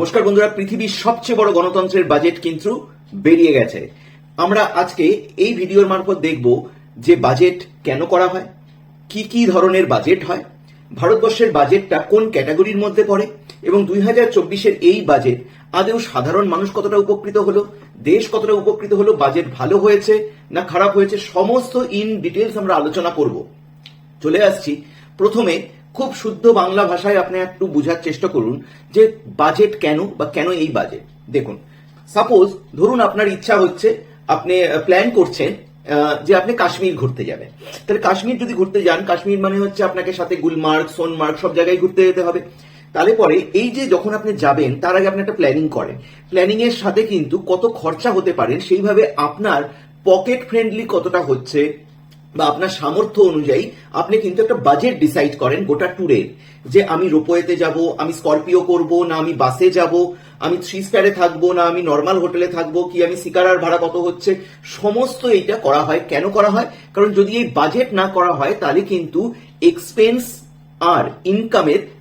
নমস্কার বন্ধুরা, পৃথিবীর সবচেয়ে বড় গণতন্ত্রের বাজেট কিন্তু বেরিয়ে গেছে। আমরা আজকে এই ভিডিওর মারফত দেখব যে বাজেট কেন করা হয়, কি কি ধরনের বাজেট হয়, ভারতবর্ষের বাজেটটা কোন ক্যাটাগরির মধ্যে পড়ে, এবং দুই হাজার চব্বিশের এই বাজেট আদেও সাধারণ মানুষ কতটা উপকৃত হলো, দেশ কতটা উপকৃত হলো বাজেট ভালো হয়েছে না খারাপ হয়েছে, সমস্ত ইন ডিটেলস আমরা আলোচনা করব। চলে আসছি প্রথমে খুব শুদ্ধ বাংলা ভাষায় আপনি একটু বোঝার চেষ্টা করুন যে বাজেট কেন বা কেন এই বাজেট দেখুন সাপোজ ধরুন আপনার ইচ্ছা হচ্ছে, আপনি প্ল্যান করছেন যে আপনি কাশ্মীর ঘুরতে যাবেন। তাহলে কাশ্মীর যদি ঘুরতে যান, কাশ্মীর মানে হচ্ছে আপনাকে সাথে গুলমার্গ, সোনমার্গ সব জায়গায় ঘুরতে যেতে হবে। তাহলে পরে এই যে যখন আপনি যাবেন, তার আগে আপনি একটা প্ল্যানিং করেন। প্ল্যানিং এর সাথে কিন্তু কত খরচা হতে পারেন সেইভাবে আপনার পকেট ফ্রেন্ডলি কতটা হচ্ছে বা আপনার সামর্থ্য অনুযায়ী আপনি কিন্তু একটা বাজেট ডিসাইড করেন গোটা ট্যুরের যে আমি রোপওয়েতে যাব, আমি স্করপিও করব, না আমি বাসে যাব, আমি থ্রি স্টারে থাকব, না আমি নর্মাল হোটেলে থাকব, কি আমি সিকারার ভাড়া কত হচ্ছে, সমস্ত এইটা করা হয়। কেন করা হয়? কারণ যদি এই বাজেট না করা হয়, তাহলে কিন্তু এক্সপেন্স আর ইনকামের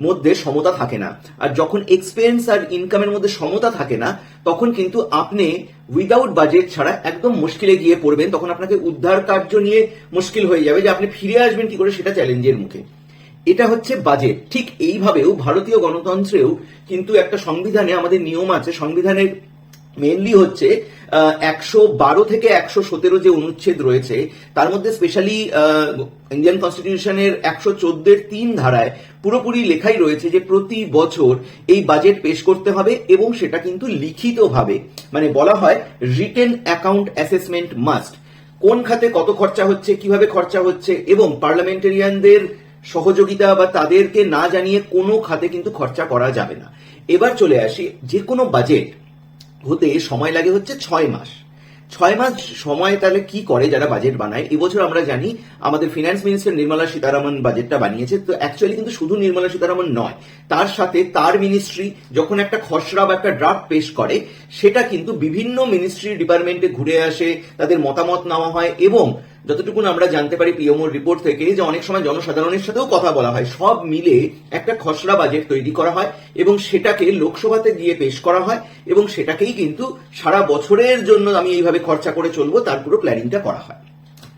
মধ্যে সমতা থাকে না। আর যখন এক্সপেন্স আর ইনকামের মধ্যে সমতা থাকে না, তখন কিন্তু আপনি উইদাউট বাজেট ছাড়া একদম মুশকিলে গিয়ে পড়বেন। তখন আপনাকে উদ্ধার কার্য নিয়ে মুশকিল হয়ে যাবে যে আপনি ফিরে আসবেন কি করে সেটা চ্যালেঞ্জের মুখে। এটা হচ্ছে বাজেট ঠিক এইভাবেও ভারতীয় গণতন্ত্রেও কিন্তু একটা সংবিধানে আমাদের নিয়ম আছে, সংবিধানের মেনলি হচ্ছে একশো বারো থেকে একশো সতেরো যে অনুচ্ছেদ রয়েছে, তার মধ্যে স্পেশালি ইন্ডিয়ান কনস্টিটিউশনের একশো চোদ্দের তিন ধারায় পুরোপুরি লেখাই রয়েছে যে প্রতি বছর এই বাজেট পেশ করতে হবে এবং সেটা কিন্তু লিখিতভাবে। মানে বলা হয় রিটেন অ্যাকাউন্ট অ্যাসেসমেন্ট মাস্ট কোন খাতে কত খরচা হচ্ছে, কীভাবে খরচা হচ্ছে, এবং পার্লামেন্টারিয়ানদের সহযোগিতা বা তাদেরকে না জানিয়ে কোনো খাতে কিন্তু খরচা করা যাবে না। এবার চলে আসি, যে কোনো বাজেট হতে সময় লাগে হচ্ছে ছয় মাস। ছয় মাস সময় তাহলে কি করে যারা বাজেট বানায়? এবছর আমরা জানি আমাদের ফিনান্স মিনিস্টার নির্মলা সীতারামন বাজেটটা বানিয়েছে। তো অ্যাকচুয়ালি কিন্তু শুধু নির্মলা সীতারামন নয়, তার সাথে তার মিনিস্ট্রি যখন একটা খসড়া বা একটা ড্রাফট পেশ করে, সেটা কিন্তু বিভিন্ন মিনিস্ট্রি ডিপার্টমেন্টে ঘুরে আসে, তাদের মতামত নেওয়া হয় এবং যতটুকু আমরা জানতে পারি পিএমওর রিপোর্ট থেকে যে অনেক সময় জনসাধারণের সাথেও কথা বলা হয়। সব মিলে একটা খসড়া বাজেট তৈরি করা হয় এবং সেটাকে লোকসভাতে গিয়ে পেশ করা হয় এবং সেটাকেই কিন্তু সারা বছরের জন্য আমি এইভাবে খরচা করে চলবো, তার পুরো প্ল্যানিংটা করা হয়।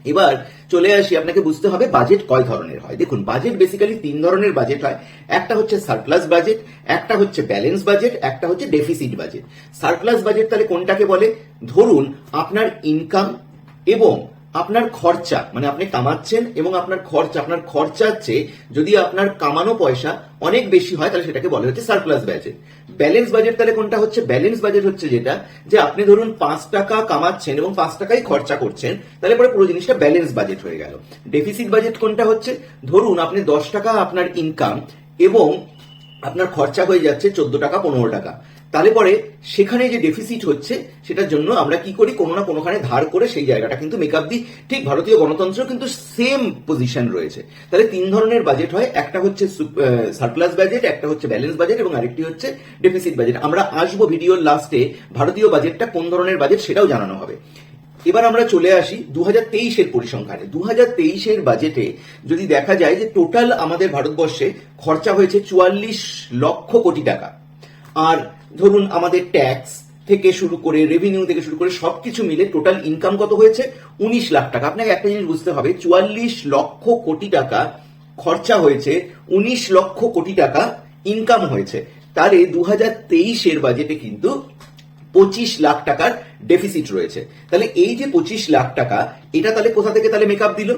এবার চলে আসি, আপনাকে বুঝতে হবে বাজেট কয় ধরনের হয়। দেখুন বাজেট বেসিক্যালি তিন ধরনের বাজেট হয়। একটা হচ্ছে সারপ্লাস বাজেট একটা হচ্ছে ব্যালেন্স বাজেট একটা হচ্ছে ডেফিসিট বাজেট সারপ্লাস বাজেট তাহলে কোনটাকে বলে? ধরুন, আপনার ইনকাম এবং আপনার খরচা মানে আপনি কামাচ্ছেন এবং আপনার খরচা, আপনার খরচার চেয়ে যদি আপনার কামানো পয়সা অনেক বেশি হয়, তাহলে সেটাকে বলা হচ্ছে সারপ্লাস বাজেট ব্যালেন্স বাজেট তাহলে কোনটা হচ্ছে? ব্যালেন্স বাজেট হচ্ছে যেটা, যে আপনি ধরুন পাঁচ টাকা কামাচ্ছেন এবং পাঁচ টাকাই খরচা করছেন, তাহলে পরে পুরো জিনিসটা ব্যালেন্স বাজেট হয়ে গেল। ডেফিসিট বাজেট কোনটা হচ্ছে? ধরুন আপনি দশ টাকা আপনার ইনকাম এবং আপনার খরচা হয়ে যাচ্ছে চোদ্দ টাকা, পনেরো টাকা। তাহলে পরে সেখানে যে ডেফিসিট হচ্ছে, সেটার জন্য আমরা কি করি? কোনো না কোনোখানে ধার করে সেই জায়গাটা কিন্তু মেকআপ দিই। ঠিক ভারতীয় গণতন্ত্র কিন্তু সেম পজিশন রয়েছে। তাহলে তিন ধরনের বাজেট হয়। একটা হচ্ছে সারপ্লাস বাজেট একটা হচ্ছে ব্যালেন্স বাজেট এবং আরেকটি হচ্ছে ডেফিসিট বাজেট আমরা আসব ভিডিওর লাস্টে ভারতীয় বাজেটটা কোন ধরনের বাজেট সেটাও জানানো হবে। এবার আমরা চলে আসি দু হাজার তেইশের পরিসংখ্যানে। দু হাজার তেইশের বাজেটে যদি দেখা যায় যে টোটাল আমাদের ভারতবর্ষে খরচা হয়েছে চুয়াল্লিশ লক্ষ কোটি টাকা। আর ধরুন আমাদের ট্যাক্স থেকে শুরু করে রেভিনিউ থেকে শুরু করে সবকিছু মিলে টোটাল ইনকাম কত হয়েছে? উনিশ লাখ টাকা। আপনাকে একটা জিনিস বুঝতে হবে, চুয়াল্লিশ লক্ষ কোটি টাকা খরচা হয়েছে, উনিশ লক্ষ কোটি টাকা ইনকাম হয়েছে। তাহলে দু হাজার তেইশের বাজেটে কিন্তু পঁচিশ লাখ টাকার ডেফিসিট রয়েছে। তাহলে এই যে পঁচিশ লাখ টাকা, এটা তাহলে কোথা থেকে তাহলে মেকআপ দিল?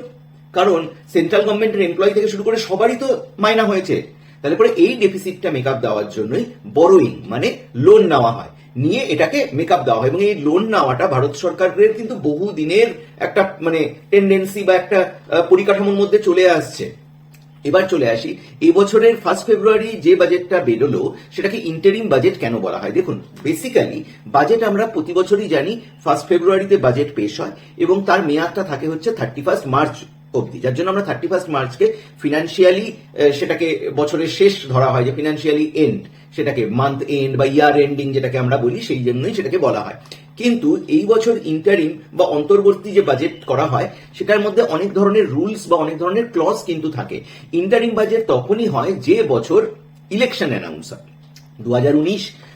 কারণ সেন্ট্রাল গভর্নমেন্টের এমপ্লয়ি থেকে শুরু করে সবারই তো মাইনা হয়েছে। তাহলে পরে এই ডেফিসিটটা মেকআপ দেওয়ার জন্যই বড়োইং মানে লোন নেওয়া হয়। নিয়ে এটাকে মেকআপ দেওয়া হয়। এবং এই লোন নেওয়াটা ভারত সরকারের কিন্তু বহু দিনের একটা মানে টেন্ডেন্সি বা একটা পরিকাঠামোর মধ্যে চলে আসছে। এবার চলে আসি। এই বছরের ফার্স্ট ফেব্রুয়ারি যে বাজেটটা বেরোলো, সেটাকে ইন্টারিম বাজেট কেন বলা হয়? দেখুন বেসিক্যালি বাজেট আমরা প্রতি বছরই জানি ফার্স্ট ফেব্রুয়ারিতে বাজেট পেশ হয় এবং তার মেয়াদটা থাকে হচ্ছে থার্টি ফার্স্ট মার্চ অবধি। যার জন্য আমরা থার্টি ফার্স্ট মার্চকে ফিনান্সিয়ালি সেটাকে বছরের শেষ ধরা হয়, যে ফিনান্সিয়ালি এন্ড সেটাকে মান্থ এন্ড বা ইয়ার এন্ডিং যেটাকে আমরা বলি, সেই জন্যই সেটাকে বলা হয়। কিন্তু এই বছর ইন্টারিম বা অন্তর্বর্তী যে বাজেট করা হয়, সেটার মধ্যে অনেক ধরনের রুলস বা অনেক ধরনের ক্লজ কিন্তু থাকে। ইন্টারিম বাজেট তখনই হয় যে বছর ইলেকশন অ্যানাউন্স হয় দু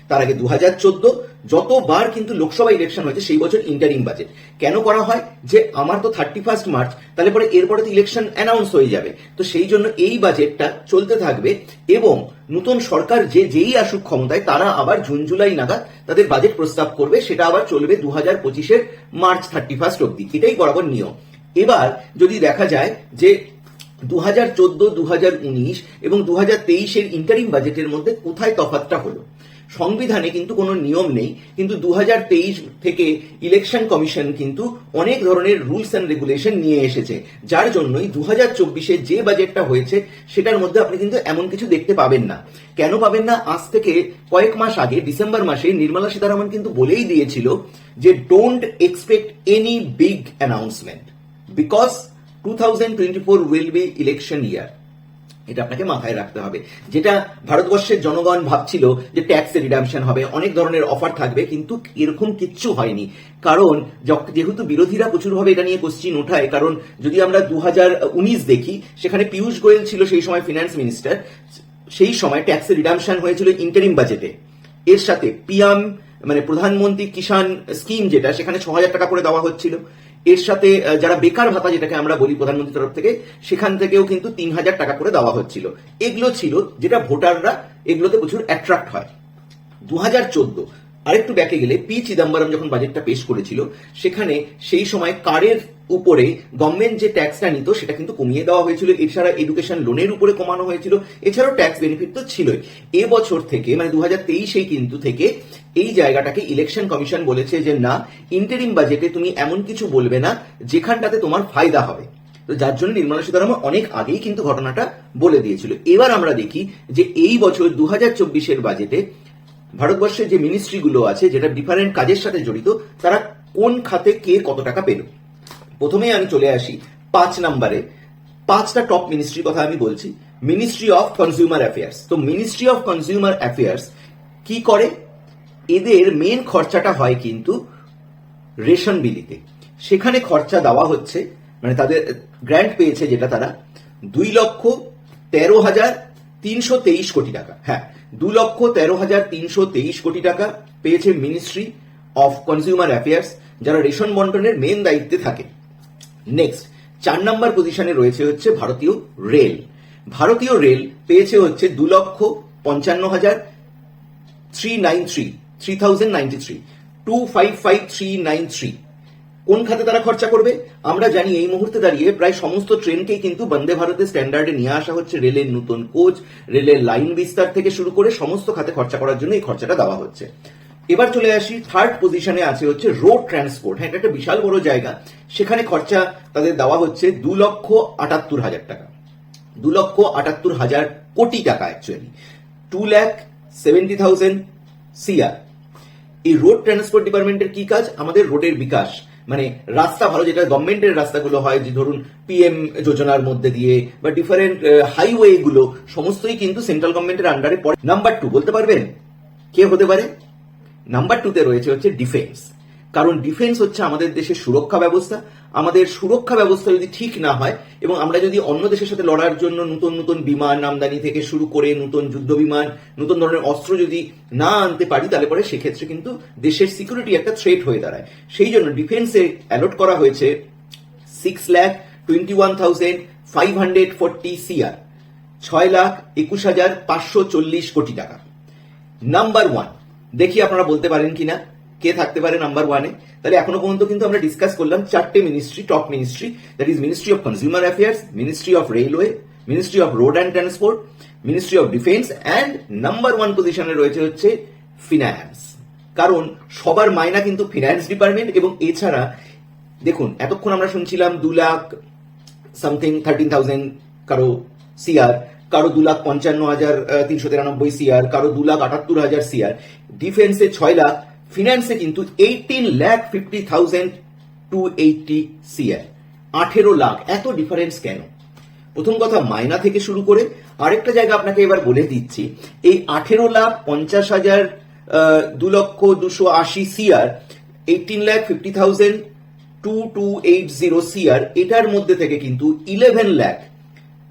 তার আগে দু হাজার চোদ্দ যতবার কিন্তু লোকসভা ইলেকশন হয়েছে, সেই বছর ইন্টারিম বাজেট কেন করা হয়? যে আমার তো থার্টি ফার্স্ট মার্চ তাহলে পরে এরপরে তো ইলেকশন অ্যানাউন্স হয়ে যাবে। তো সেই জন্য এই বাজেটটা চলতে থাকবে এবং নতুন সরকার যে যেই আসুক ক্ষমতায়, তারা আবার জুন, জুলাই নাগাদ তাদের বাজেট প্রস্তাব করবে, সেটা আবার চলবে দু হাজার পঁচিশের মার্চ থার্টি ফার্স্ট অব্দি এটাই বরাবর নিয়ম। এবার যদি দেখা যায় যে দু হাজার চোদ্দ দু হাজার উনিশ এবং দু হাজার তেইশের ইন্টারিম বাজেটের মধ্যে কোথায় তফাতটা হলো? সংবিধানে কিন্তু কোনো নিয়ম নেই, কিন্তু দু হাজার তেইশ থেকে ইলেকশন কমিশন কিন্তু অনেক ধরনের রুলস অ্যান্ড রেগুলেশন নিয়ে এসেছে, যার জন্যই দু হাজার চব্বিশে যে বাজেটটা হয়েছে, সেটার মধ্যে আপনি কিন্তু এমন কিছু দেখতে পাবেন না। কেন পাবেন না? আজ থেকে কয়েক মাস আগে, ডিসেম্বর মাসে নির্মলা সীতারামন কিন্তু বলেই দিয়েছিল যে don't expect any big announcement because two thousand twenty four will be election year এটা আপনাকে মাথায় রাখতে হবে। যেটা ভারতবর্ষের জনগণ ভাবছিল যে ট্যাক্স রিডামশন হবে, অনেক ধরনের অফার থাকবে, কিন্তু এরকম কিচ্ছু হয়নি। কারণ যেহেতু বিরোধীরা প্রচুরভাবে এটা নিয়ে কোশ্চিন ওঠায়, কারণ যদি আমরা দু হাজার উনিশ দেখি, সেখানে পীয়ূষ গোয়েল ছিল সেই সময় ফিনান্স মিনিস্টার সেই সময় ট্যাক্স রিডামশন হয়েছিল ইন্টারিম বাজেটে এর সাথে পিএম মানে প্রধানমন্ত্রী কিষাণ স্কিম যেটা, সেখানে ছ হাজার টাকা করে দেওয়া হচ্ছিল। এর সাথে যারা বেকার ভাতা, যেটাকে আমরা বলি প্রধানমন্ত্রীর তরফ থেকে, সেখান থেকেও কিন্তু তিন হাজার টাকা করে দেওয়া হচ্ছিল। এগুলো ছিল, যেটা ভোটাররা এগুলোতে প্রচুর অ্যাট্রাক্ট হয়। দু হাজার চোদ্দ, আরেকটু ব্যাকে গেলে, পি চিদম্বরম যখন বাজেটটা পেশ করেছিল, সেখানে সেই সময় কারের উপরে গভর্নমেন্ট যে ট্যাক্সটা নিত, সেটা কিন্তু কমিয়ে দেওয়া হয়েছিল। এছাড়া এডুকেশন লোনের উপরে কমানো হয়েছিল। এছাড়াও ট্যাক্স বেনিফিট তো ছিলই। এবছর থেকে মানে দু হাজার তেইশেই কিন্তু থেকে এই জায়গাটাকে ইলেকশন কমিশন বলেছে যে, না ইন্টারিম বাজেটে তুমি এমন কিছু বলবে না, যেখানটাতে তোমার ফায়দা হবে। তো যার জন্য নির্মলা সীতারামন অনেক আগেই কিন্তু ঘটনাটা বলে দিয়েছিল। এবার আমরা দেখি যে, এই বছর দু হাজার চব্বিশের বাজেটে ভারতবর্ষের যে মিনিস্ট্রিগুলো আছে, যেটা ডিফারেন্ট কাজের সাথে জড়িত, তারা কোন খাতে কে কত টাকা পেল? প্রথমেই আমি চলে আসি পাঁচ নম্বরে। পাঁচটা টপ মিনিস্ট্রির কথা আমি বলছি। মিনিস্ট্রি অফ কনজিউমার অ্যাফেয়ার্স তো মিনিস্ট্রি অফ কনজিউমার অ্যাফেয়ার্স কি করে? এদের মেন খরচাটা হয় কিন্তু রেশন বিলিতে। সেখানে খরচা দেওয়া হচ্ছে মানে তাদের গ্র্যান্ট পেয়েছে যেটা তারা দুই লক্ষ তেরো হাজার তিনশো তেইশ কোটি টাকা। হ্যাঁ দু লক্ষ তেরো হাজার তিনশো তেইশ কোটি টাকা পেয়েছে মিনিস্ট্রি অফ কনজিউমার অ্যাফেয়ার্স যারা রেশন বন্টনের মেন দায়িত্বে থাকে। নেক্সট চার নম্বর পজিশনে রয়েছে হচ্ছে ভারতীয় রেল। ভারতীয় রেল পেয়েছে হচ্ছে দু লক্ষ পঞ্চান্ন হাজার three nine three three thousand three two five five three nine three কোন খাতে তারা খরচা করবে? আমরা জানি এই মুহূর্তে দাঁড়িয়ে প্রায় সমস্ত ট্রেনকেই কিন্তু বন্দে ভারতের স্ট্যান্ডার্ডে নিয়ে আসা হচ্ছে। রেলের নতুন কোচ, রেলের লাইন বিস্তার থেকে শুরু করে সমস্ত খাতে খরচা করার জন্য এই খরচাটা দেওয়া হচ্ছে। এবার চলে আসি থার্ড পজিশনে আছে হচ্ছে রোড ট্রান্সপোর্ট হ্যাঁ একটা বিশাল বড় জায়গা। সেখানে খরচা তাদের দেওয়া হচ্ছে দু লক্ষ আটাত্তর হাজার টাকা। দু লক্ষ আটাত্তর হাজার কোটি টাকা actually two lakh seventy thousand CR এই রোড ট্রান্সপোর্ট ডিপার্টমেন্টের কি কাজ? আমাদের রোডের বিকাশ। মানে রাস্তা ভালো, যেটা গভর্নমেন্টের রাস্তাগুলো হয়, যে ধরুন পিএম যোজনার মধ্যে দিয়ে বা ডিফারেন্ট হাইওয়ে গুলো, সমস্তই কিন্তু সেন্ট্রাল গভর্নমেন্টের আন্ডারে পড়ে। নাম্বার টু বলতে পারবেন? কে হতে পারে? নাম্বার টুতে রয়েছে হচ্ছে ডিফেন্স কারণ ডিফেন্স হচ্ছে আমাদের দেশের সুরক্ষা ব্যবস্থা। আমাদের সুরক্ষা ব্যবস্থা যদি ঠিক না হয় এবং আমরা যদি অন্য দেশের সাথে লড়ার জন্য নতুন নতুন বিমান আমদানি থেকে শুরু করে নতুন যুদ্ধ বিমান, নতুন ধরনের অস্ত্র যদি না আনতে পারি, তাহলে পরে সেক্ষেত্রে কিন্তু দেশের সিকিউরিটি একটা থ্রেট হয়ে দাঁড়ায়। সেই জন্য ডিফেন্সে অ্যালট করা হয়েছে six lakh twenty one thousand five hundred forty CR ছয় লাখ একুশ হাজার পাঁচশো চল্লিশ কোটি টাকা। নাম্বার ওয়ান দেখি আপনারা বলতে পারেন কিনা। কে থাকতে পারে নাম্বার ওয়ানে তাহলে এখনও পর্যন্ত কিন্তু আমরা ডিসকাস করলাম চারটে ministry top ministry that is ministry of consumer affairs ministry of railway ministry of road and transport ministry of defence and number one পজিশনে রয়েছে হচ্ছে ফিনান্স কারণ সবার মায়না কিন্তু ফিনান্স ডিপার্টমেন্ট এবং এছাড়া, দেখুন, এতক্ষণ আমরা শুনছিলাম দু লাখ সামথিং থার্টিন থাউজেন্ড কারও সিআর কারও দু লাখ পঞ্চান্ন হাজার তিনশো তিরানব্বই সিআর কারও দু লাখ আটাত্তর হাজার সিআর ডিফেন্সে ছয় লাখ ফিনান্সে কিন্তু eighteen lakh fifty thousand two eighty CR আঠেরো লাখ, এত ডিফারেন্স কেন? প্রথম কথা, মাইনা থেকে শুরু করে আরেকটা জায়গা আপনাকে এবার বলে দিচ্ছি। এই আঠেরো লাখ পঞ্চাশ হাজার দু লক্ষ দুশো আশি CR eighteen lakh fifty thousand two two eight zero CR এটার মধ্যে থেকে কিন্তু eleven lakh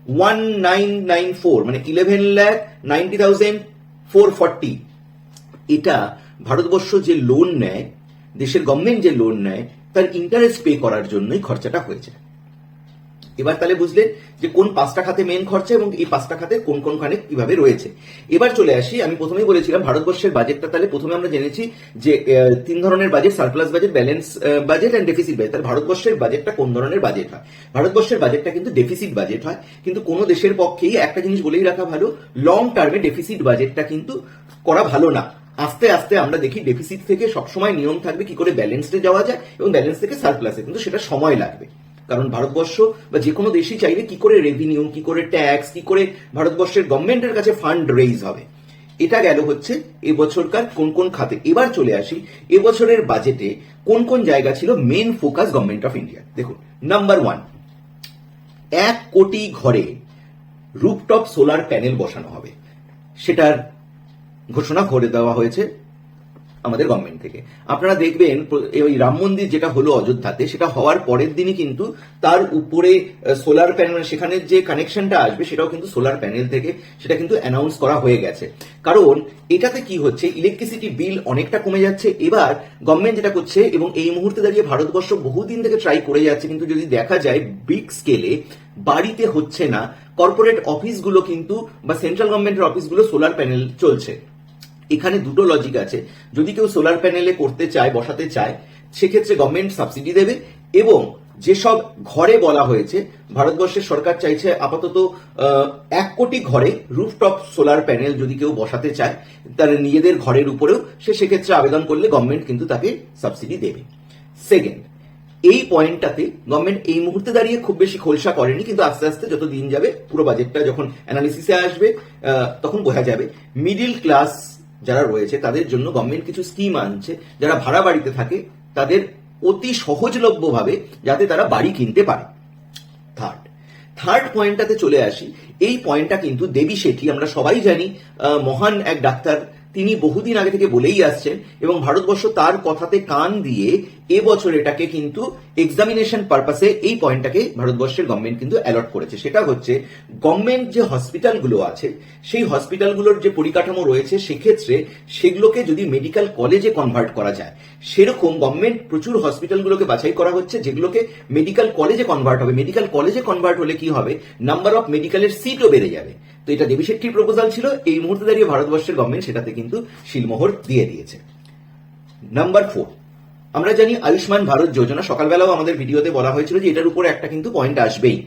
one nine nine four মানে eleven lakh ninety thousand four forty এটা ভারতবর্ষ যে লোন নেয়, দেশের গভর্নমেন্ট যে লোন নেয়, তার ইন্টারেস্ট পে করার জন্যই খরচাটা হয়েছে। এবার তাহলে বুঝলেন যে কোন পাঁচটা খাতে মেন খরচা এবং এই পাঁচটা খাতে কোন কোন খানে কীভাবে রয়েছে। এবার চলে আসি, আমি প্রথমেই বলেছিলাম ভারতবর্ষের বাজেটটা তাহলে প্রথমে আমরা জেনেছি যে তিন ধরনের budget surplus budget balance budget end deficit budget তাহলে ভারতবর্ষের বাজেটটা কোন ধরনের বাজেট হয়? ভারতবর্ষের বাজেটটা কিন্তু ডেফিসিট বাজেট হয়, কিন্তু কোনো দেশের পক্ষেই, একটা জিনিস বলেই রাখা ভালো লং টার্মে ডেফিসিট বাজেটটা কিন্তু করা ভালো না। আস্তে আস্তে আমরা দেখি ডেফিসিট থেকে সবসময় নিয়ম থাকবে কি করে ব্যালেন্সে যাওয়া যায় এবং ব্যালেন্স থেকে সারপ্লাসে কিন্তু সেটা সময় লাগবে। কারণ ভারতবর্ষ বা যে কোনো দেশই চাইলে কি করে রেভিনিউ কি করে ট্যাক্স কি করে ভারতবর্ষের গভর্নমেন্টের কাছে ফান্ড রেইজ হবে। এটা গেল হচ্ছে এবছরকার কোন কোন খাতে। এবার চলে আসি এবছরের বাজেটে কোন কোন জায়গা ছিল main focus government of India দেখুন নাম্বার ওয়ান এক কোটি ঘরে রুপটপ সোলার প্যানেল বসানো হবে। সেটার ঘোষণা করে দেওয়া হয়েছে আমাদের গভর্নমেন্ট থেকে। আপনারা দেখবেন, ওই রাম মন্দির যেটা হলো অযোধ্যাতে, সেটা হওয়ার পরের দিনই কিন্তু তার উপরে সোলার প্যানেল সেখানে যে কানেকশনটা আসবে, সেটাও কিন্তু সোলার প্যানেল থেকে, সেটা কিন্তু অ্যানাউন্স করা হয়ে গেছে। কারণ, এটাতে কি হচ্ছে ইলেকট্রিসিটি বিল অনেকটা কমে যাচ্ছে, এবার গভর্নমেন্ট যেটা করছে, এবং এই মুহূর্তে দাঁড়িয়ে ভারতবর্ষ বহুদিন থেকে ট্রাই করে যাচ্ছে, কিন্তু যদি দেখা যায় বিগ স্কেলে বাড়িতে হচ্ছে না কর্পোরেট অফিসগুলো কিন্তু, বা সেন্ট্রাল গভর্নমেন্টের অফিসগুলো সোলার প্যানেল চলছে। এখানে দুটো লজিক আছে। যদি কেউ সোলার প্যানেলে করতে চায়, বসাতে চায়, সেক্ষেত্রে গভর্নমেন্ট সাবসিডি দেবে এবং যেসব ঘরে বলা হয়েছে, ভারতবর্ষের সরকার চাইছে আপাতত এক কোটি ঘরে রুফটপ সোলার প্যানেল যদি কেউ বসাতে চায় তার নিজেদের ঘরের উপরেও সে সেক্ষেত্রে আবেদন করলে গভর্নমেন্ট কিন্তু তাকে সাবসিডি দেবে। সেকেন্ড এই পয়েন্টটাতে গভর্নমেন্ট এই মুহূর্তে দাঁড়িয়ে খুব বেশি খোলসা করেনি, কিন্তু আস্তে আস্তে যত দিন যাবে, পুরো বাজেটটা যখন অ্যানালিসিসে আসবে তখন বোঝা যাবে। মিডিল ক্লাস যারা রয়েছে, তাদের জন্য গভর্নমেন্ট কিছু স্কিম আনছে। যারা ভাড়া বাড়িতে থাকে, তাদের অতি সহজলভ্যভাবে যাতে তারা বাড়ি কিনতে পারে। থার্ড থার্ড পয়েন্টটাতে চলে আসি। এই পয়েন্টটা কিন্তু দেবী শেঠি, আমরা সবাই জানি মহান এক ডাক্তার, তিনি বহুদিন আগে থেকে বলেই আসছেন এবং ভারতবর্ষ তার কথাতে কান দিয়ে এবছর এটাকে কিন্তু এক্সামিনেশন পারপাসে এই পয়েন্টটাকে ভারতবর্ষের গভর্নমেন্ট কিন্তু অ্যালট করেছে। সেটা হচ্ছে গভর্নমেন্ট যে হসপিটালগুলো আছে, সেই হসপিটালগুলোর যে পরিকাঠামো রয়েছে, সেক্ষেত্রে সেগুলোকে যদি মেডিকেল কলেজে কনভার্ট করা যায়, সেরকম গভর্নমেন্ট প্রচুর হসপিটালগুলোকে বাছাই করা হচ্ছে, যেগুলোকে মেডিকেল কলেজে কনভার্ট হবে। মেডিকেল কলেজে কনভার্ট হলে কি হবে? নাম্বার অফ মেডিকেলের সিটও বেড়ে যাবে। তো এটা দেবী শেট্টির প্রপোজাল ছিল, এই মুহূর্তে দাঁড়িয়ে ভারতবর্ষের গভর্নমেন্ট সেটাতে কিন্তু শিলমোহর দিয়ে দিয়েছে। নাম্বার ফোর আমরা জানি আয়ুষ্মান ভারত যোজনা, সকালবেলাও আমাদের ভিডিওতে বলা হয়েছিল যে এটার উপরে একটা কিন্তু পয়েন্ট আসবেই।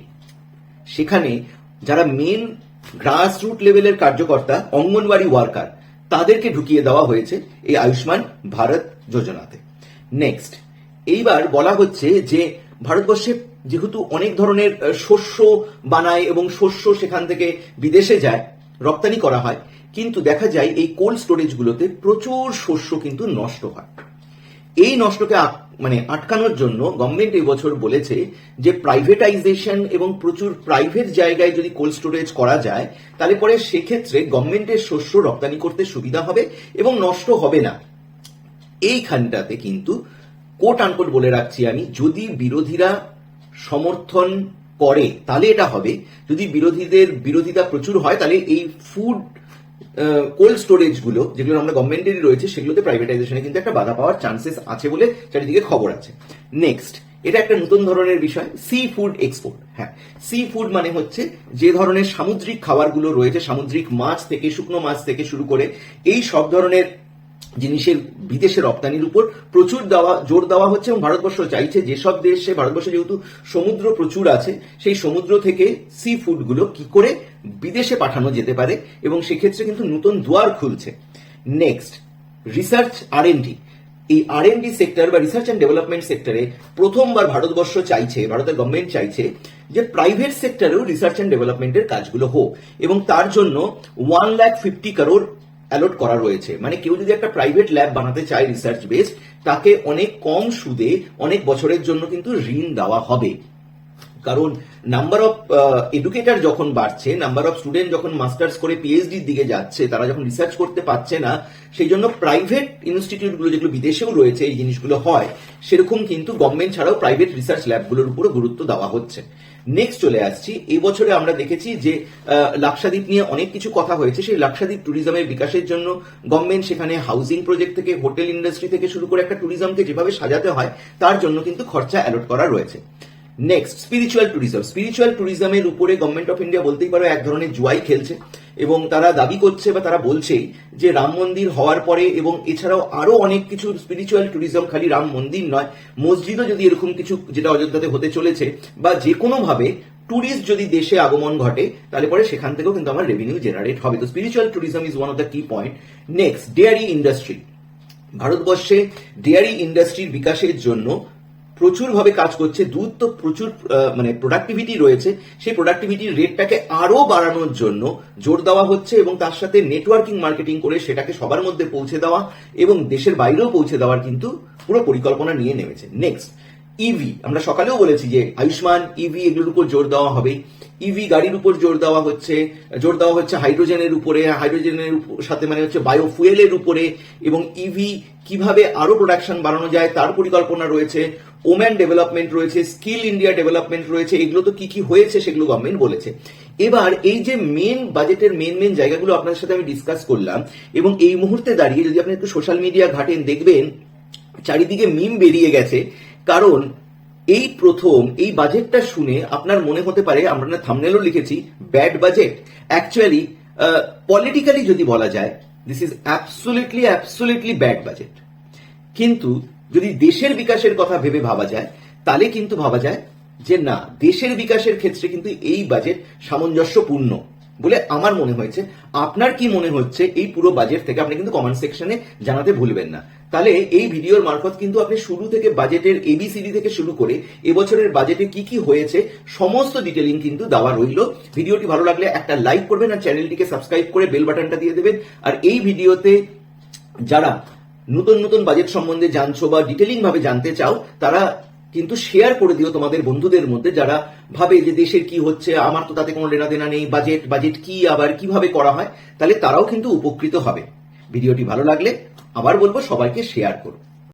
সেখানে যারা মেন গ্রাস রুট লেভেলের কার্যকর্তা, অঙ্গনওয়াড়ি ওয়ার্কার তাদেরকে ঢুকিয়ে দেওয়া হয়েছে এই আয়ুষ্মান ভারত যোজনাতে। নেক্সট এইবার বলা হচ্ছে যে ভারতবর্ষে যেহেতু অনেক ধরনের শস্য বানায় এবং শস্য সেখান থেকে বিদেশে যায়, রপ্তানি করা হয়, কিন্তু দেখা যায় এই কোল্ড স্টোরেজগুলোতে প্রচুর শস্য কিন্তু নষ্ট হয়। এই নষ্টকে মানে আটকানোর জন্য গভর্নমেন্ট এই বছর বলেছে যে প্রাইভেটাইজেশন এবং প্রচুর প্রাইভেট জায়গায় যদি কোল্ড স্টোরেজ করা যায়, তাহলে পরে সেক্ষেত্রে গভর্নমেন্টের শস্য রপ্তানি করতে সুবিধা হবে এবং নষ্ট হবে না। এইখানটাতে কিন্তু কোট আনকোট বলে রাখছি আমি, যদি বিরোধীরা সমর্থন করে, তাহলে এটা হবে। যদি বিরোধীদের বিরোধিতা প্রচুর হয়, তাহলে এই ফুড কোল্ড স্টোরেজগুলো, যেগুলো আমরা গভর্নমেন্টেরই রয়েছে, সেগুলোতে প্রাইভেটাইজেশনে কিন্তু একটা বাধা পাওয়ার চান্সেস আছে বলে চারিদিকে খবর আছে। নেক্সট এটা একটা নতুন ধরনের বিষয় সি ফুড এক্সপোর্ট হ্যাঁ সি ফুড মানে হচ্ছে যে ধরনের সামুদ্রিক খাবারগুলো রয়েছে, সামুদ্রিক মাছ থেকে, শুকনো মাছ থেকে শুরু করে, এই সব ধরনের জিনিসের বিদেশে রপ্তানির উপর প্রচুর দেওয়া, জোর দেওয়া হচ্ছে এবং ভারতবর্ষ চাইছে যেসব দেশে, ভারতবর্ষে যেহেতু সমুদ্র প্রচুর আছে, সেই সমুদ্র থেকে সি ফুডগুলো কি করে বিদেশে পাঠানো যেতে পারে এবং সেক্ষেত্রে কিন্তু নতুন দুয়ার খুলছে। নেক্সট রিসার্চ আর এই আর এন্ড সেক্টর বা রিসার্চ অ্যান্ড ডেভেলপমেন্ট সেক্টরে প্রথমবার ভারতবর্ষ চাইছে, ভারতের গভর্নমেন্ট চাইছে যে প্রাইভেট সেক্টরেও রিসার্চ অ্যান্ড ডেভেলপমেন্টের কাজগুলো হোক এবং তার জন্য one lakh fifty crore allot করা রয়েছে। মানে কেউ যদি একটা প্রাইভেট ল্যাব বানাতে চায় রিসার্চ বেস তাকে অনেক কম সুদে অনেক বছরের জন্য কিন্তু ঋণ দেওয়া হবে। কারণ নাম্বার অফ এডুকেটার যখন বাড়ছে নাম্বার অফ স্টুডেন্ট যখন মাস্টার্স করে পিএইচডির দিকে যাচ্ছে তারা যখন রিসার্চ করতে পারছে না সেই জন্য প্রাইভেট ইনস্টিটিউটগুলো যেগুলো বিদেশেও রয়েছে এই জিনিসগুলো হয় সেরকম কিন্তু গভর্নমেন্ট ছাড়াও প্রাইভেট রিসার্চ ল্যাবগুলোর উপরে গুরুত্ব দেওয়া হচ্ছে। নেক্সট চলে আসছি এই বছরে আমরা দেখেছি যে আহ, লাক্ষাদ্বীপ নিয়ে অনেক কিছু কথা হয়েছে সেই লাক্ষাদ্বীপ ট্যুরিজমের বিকাশের জন্য গভর্নমেন্ট সেখানে হাউজিং প্রজেক্ট থেকে হোটেল ইন্ডাস্ট্রি থেকে শুরু করে একটা ট্যুরিজমকে যেভাবে সাজাতে হয় তার জন্য কিন্তু খরচা অ্যালট করা রয়েছে। নেক্সট স্পিরিচুয়াল ট্যুরিজম স্পিরিচুয়াল ট্যুরিজমের উপরে গভর্নমেন্ট অফ ইন্ডিয়া বলতেই পারো এক ধরনের জুয়াই খেলছে এবং তারা দাবি করছে বা তারা বলছেই যে রাম মন্দির হওয়ার পরে এবং এছাড়াও আরও অনেক কিছু স্পিরিচুয়াল ট্যুরিজম খালি রাম মন্দির নয়, মসজিদও যদি এরকম কিছু যেটা অযোধ্যাতে হতে চলেছে বা যে কোনো ভাবে ট্যুরিস্ট যদি দেশে আগমন ঘটে, তাহলে পরে সেখান থেকেও কিন্তু আমার রেভিনিউ জেনারেট হবে। তো spiritual tourism is one of the key point next dairy industry ভারতবর্ষে ডেয়ারি ইন্ডাস্ট্রির বিকাশের জন্য প্রচুরভাবে কাজ করছে দুধ তো প্রচুর মানে প্রোডাক্টিভিটি রয়েছে, সেই প্রোডাক্টিভিটির রেটটাকে আরও বাড়ানোর জন্য জোর দেওয়া হচ্ছে এবং তার সাথে নেটওয়ার্কিং মার্কেটিং করে সেটাকে সবার মধ্যে পৌঁছে দেওয়া এবং দেশের বাইরেও পৌঁছে দেওয়ার কিন্তু পুরো পরিকল্পনা নিয়ে নেমেছে। নেক্সট ইভি আমরা সকালেও বলেছি যে আয়ুষ্মান ইভি এগুলোর উপর জোর দেওয়া হবে। ইভি গাড়ির উপর জোর দেওয়া হচ্ছে, জোর দেওয়া হচ্ছে হাইড্রোজেনের উপরে, হাইড্রোজেনের সাথে মানে হচ্ছে বায়োফুয়েলের উপরে এবং ইভি কীভাবে আরও প্রোডাকশন বাড়ানো যায় তার পরিকল্পনা রয়েছে, ওম্যান ডেভেলপমেন্ট রয়েছে, স্কিল ইন্ডিয়া ডেভেলপমেন্ট রয়েছে, এগুলো তো কি কি হয়েছে সেগুলো গভর্নমেন্ট বলেছে। এবার এই যে মেন বাজেটের মেন মেন জায়গাগুলো আপনার সাথে আমি ডিসকাস করলাম এবং এই মুহূর্তে দাঁড়িয়ে যদি আপনি একটু সোশ্যাল মিডিয়া ঘাটেন দেখবেন, চারিদিকে মিম বেরিয়ে গেছে। কারণ এই প্রথম, এই বাজেটটা শুনে আপনার মনে হতে পারে, আমরা না থামনেলও লিখেছি ব্যাড বাজেট অ্যাকচুয়ালি পলিটিক্যালি যদি বলা যায় this is absolutely absolutely bad budget কিন্তু যদি দেশের বিকাশের কথা ভেবে ভাবা যায়, তাহলে কিন্তু ভাবা যায় যে না, দেশের বিকাশের ক্ষেত্রে কিন্তু এই বাজেট সামঞ্জস্যপূর্ণ। বলে আমার মনে হয়েছে, আপনার কি মনে হচ্ছে এই পুরো বাজেট থেকে আপনি কিন্তু কমেন্ট সেকশনে জানাতে ভুলবেন না। তাহলে এই ভিডিওর মারফত কিন্তু আপনি শুরু থেকে বাজেটের এবিসিডি থেকে শুরু করে এবছরের বাজেটে কি কি হয়েছে সমস্ত ডিটেলিং কিন্তু দেওয়া রইল। ভিডিওটি ভালো লাগলে একটা লাইক করবেন আর চ্যানেলটিকে সাবস্ক্রাইব করে বেল বাটনটা দিয়ে দেবেন। আর এই ভিডিওতে যারা নতুন নতুন বাজেট সম্বন্ধে জানছো বা ডিটেলিং ভাবে জানতে চাও, তারা কিন্তু শেয়ার করে দিও তোমাদের বন্ধুদের মধ্যে যারা ভাবে যে দেশের কি হচ্ছে, আমার তো তাতে কোনো লেনা দেনা নেই বাজেট বাজেট কি আবার কীভাবে করা হয়, তাহলে তারাও কিন্তু উপকৃত হবে। ভিডিওটি ভালো লাগলে আবার বলব সবাইকে শেয়ার করো।